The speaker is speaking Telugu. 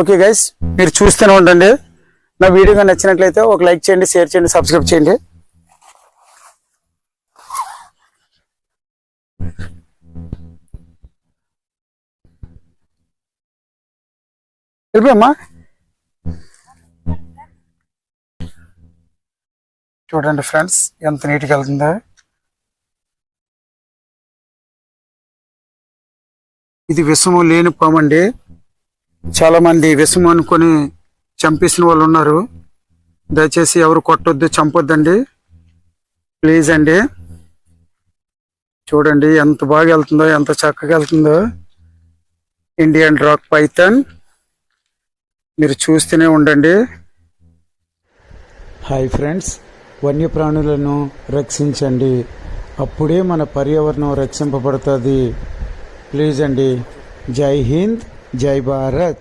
ఓకే గైస్ మీరు చూస్తూనే ఉండండి. నా వీడియోగా నచ్చినట్లయితే ఒక లైక్ చేయండి షేర్ చేయండి సబ్స్క్రైబ్ చేయండి. వెళ్ళిపోయమ్మా. చూడండి ఫ్రెండ్స్ ఎంత నీట్గా వెళ్తుందో. ఇది విషము లేని పామండి చాలామంది చాలా మంది అనుకొని చంపేసిన వాళ్ళు ఉన్నారు. దయచేసి ఎవరు కొట్టొద్దు చంపొద్దండి. ప్లీజ్ అండి. చూడండి ఎంత బాగా వెళ్తుందో ఎంత చక్కగా వెళ్తుందో. Indian rock python. మీరు చూస్తూనే ఉండండి. హాయ్ ఫ్రెండ్స్ వన్యప్రాణులను రక్షించండి. అప్పుడే మన పర్యావరణం రక్షింపబడుతుంది. ప్లీజ్ అండి. జై హింద్. జై భారత్